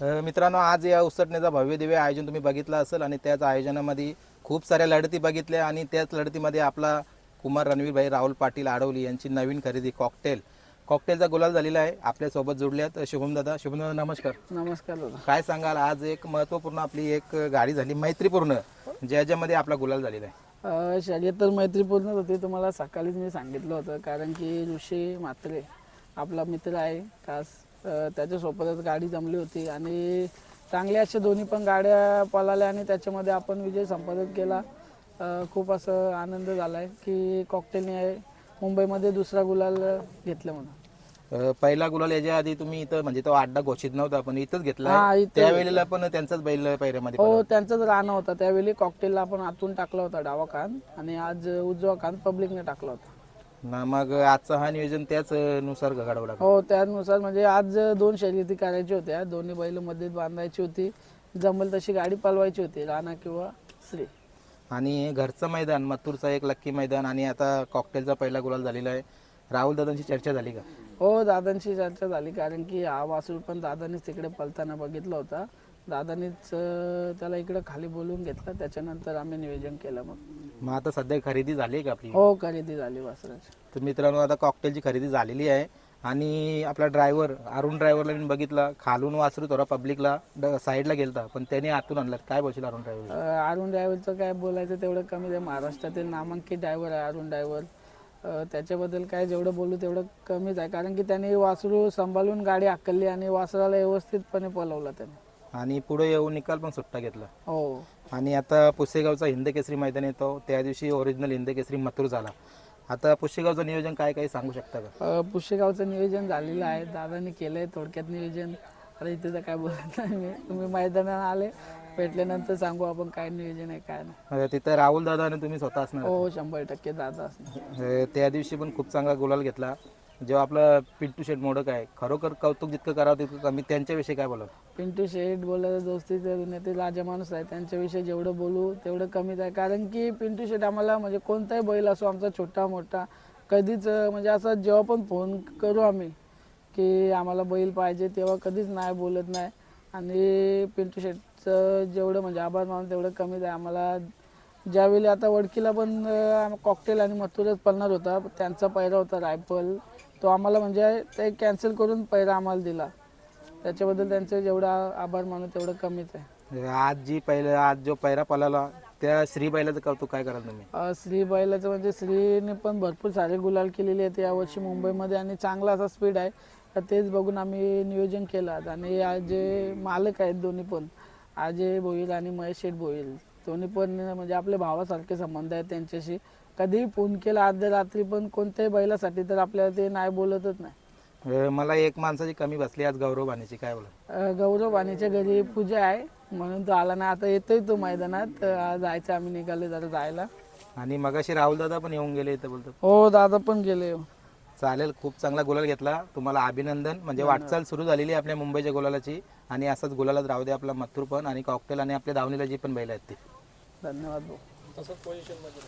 मित्रांनो आज या उसटण्याचा भव्य दिव्य आयोजन तुम्ही बघितलं असेल आणि त्याच आयोजनामध्ये खूप साऱ्या लढती बघितल्या आणि त्याच लढतीमध्ये आपला कुमार रणवीरभाई राहुल पाटील आडवली यांची नवीन खरेदी कॉकटेल कॉकटेलचा गुलाल झालेला आहे. आपल्यासोबत जोडल्यात शुभम दादा. शुभम दादा नमस्कार. नमस्कार दादा. काय सांगाल? आज एक महत्त्वपूर्ण आपली एक गाडी झाली. मैत्रीपूर्ण. ज्याच्यामध्ये आपला गुलाल झालेला आहे. शर्यत तर मैत्रीपूर्ण होती. तुम्हाला सकाळीच मी सांगितलं होतं. कारण की ऋषी म्हात्रे आपला मित्र आहे खास. त्याच्यासोबतच गाडी जमली होती. आणि चांगल्या अशा दोन्ही पण गाड्या पळाल्या आणि त्याच्यामध्ये आपण विजय संपादन केला. खूप असं आनंद झाला आहे की कॉकटेलने मुंबईमध्ये दुसरा गुलाल घेतलं म्हणून. पहिला गुलाल याच्या आधी तुम्ही इथं म्हणजे तो अड्डा घोषित नव्हता पण इथंच घेतला त्यावेळेला पण त्यांचाच बैल पैऱ्यामध्ये हो त्यांचाच राहणं होता. त्यावेळी कॉकटेलला आपण आतून टाकला होता डावा कान आणि आज उजवा कान पब्लिकने टाकला होता. ना मग आजचा हा नियोजन त्याच नुसार घडवला लागला. हो त्यानुसार म्हणजे आज दोन शर्यती करायच्या होत्या. दोन्ही बैलमध्ये बांधायची होती. जमल तशी गाडी पालवायची होती राणा किंवा श्री आणि घरचं मैदान मथुरचा एक लक्की मैदान आणि आता कॉकटेलचा पहिला गुलाल झालेला आहे. राहुल दादांची चर्चा झाली का? हो दादांशी चर्चा झाली कारण की हा वासूर पण दादानीच तिकडे पलताना बघितला होता. दादानीच त्याला इकडे खाली बोलवून घेतलं त्याच्यानंतर आम्ही नियोजन केलं मग. मग आता सध्या खरेदी झाली आहे का आपली? हो खरेदी झाली वासराची तर मित्रांनो आता कॉकटेलची खरेदी झालेली आहे. आणि आपला ड्रायव्हर अरुण ड्रायव्हरला मी बघितला खालून वासरू थोडा पब्लिकला साईडला गेलता पण त्याने आतून आणला. काय बोलशील अरुण ड्रायव्हर अं, अरुण ड्रायव्हरचं काय बोलायचं तेवढं कमी आहे महाराष्ट्रातील नामांकित ड्रायव्हर आहे अरुण ड्रायव्हर त्याच्याबद्दल काय जेवढं बोलू तेवढं कमीच आहे. कारण की त्याने वासरू सांभाळून गाडी हाकलली आणि वासराला व्यवस्थितपणे पलवलं त्याने. आणि पुढे येऊन निकाल पण सुट्टा घेतला. हो. आणि आता पुसेगावचा हिंदकेसरी मैदान येतो त्या दिवशी ओरिजिनल हिंदकेसरी मथुर झाला. आता पुसेगावचं नियोजन काय काय सांगू शकता का? अं, पुशेगावचं नियोजन झालेलं आहे. दादाने केलंय थोडक्यात नियोजन. आता इथे तर काय बोलत नाही मी. तुम्ही मैदानात आले भेटल्यानंतर सांगू आपण काय नियोजन आहे काय नाही. तिथं राहुल दादा आणि तुम्ही स्वतः असणार. हो शंभर टक्के दादा असणार. अं, त्या दिवशी पण खूप चांगला गुलाल घेतला. जेव्हा आपलं पिंटू शेट मोडक आहे खरोखर कौतुक जितकं करावं तितकं कमी. त्यांच्याविषयी काय बोला पिंटू शेठ बोलायचं दोस्तीचे नेते राजा माणूस आहे. त्यांच्याविषयी जेवढं बोलू तेवढं कमीच आहे. कारण की पिंटू शेठ आम्हाला म्हणजे कोणताही बैल असो आमचा छोटा मोठा कधीच म्हणजे असं जेव्हा पण फोन करू आम्ही की आम्हाला बैल पाहिजे तेव्हा कधीच नाही बोलत नाही. आणि पिंटू शेठचं जेवढं म्हणजे आभार मानून तेवढं कमीच आहे. आम्हाला ज्यावेळी आता वडकीला पण कॉकटेल आणि मथुरच पळणार होता त्यांचा पैरा होता रायफल. तो आम्हाला म्हणजे ते कॅन्सल करून पैरा आम्हाला दिला. त्याच्याबद्दल त्यांचे जेवढा आभार मानू तेवढं कमीच आहे. आज जी पहिलं आज जो पैरा पळाला त्या श्री बैलाचं कौतुक काय कराल तुम्ही? श्री बैलाचं म्हणजे श्रीने पण भरपूर सारे गुलाल केलेले आहेत. यावर्षी मुंबईमध्ये आणि चांगला असा स्पीड आहे. तर तेच बघून आम्ही नियोजन केलं. आणि आज जे मालक आहेत दोन्ही पण अजय भोईर आणि महेश शेठ भोईर दोन्ही पण म्हणजे आपले भावासारखे संबंध आहेत त्यांच्याशी. कधीही फोन केला अर्ध्या रात्री पण कोणत्याही बैलासाठी तर आपल्याला ते नाही बोलतच नाही. अं, मला एक माणसाची कमी बसली आज गौरव बाणीची काय बोला? अ, गौरव वाणीच्या घरी पूजा आहे म्हणून तो आला नाही. आता येतोय तो मैदानात अ, जायचं आम्ही निघाले जरा जायला. आणि मगाशी राहुल दादा पण येऊन गेले इथं बोलतो. हो दादा पण गेले. चालेल खूप चांगला गुलाल घेतला. तुम्हाला अभिनंदन. म्हणजे वाटचाल सुरू झालेली आहे आपल्या मुंबईच्या गुलालाची. आणि असंच गुलालात राहू दे आपला मथुर पण. आणि कॉकटेल आणि आपल्या धावणीला जी पण बैल आहेत ती. धन्यवाद भाऊ. तसंच पोझिशनमध्ये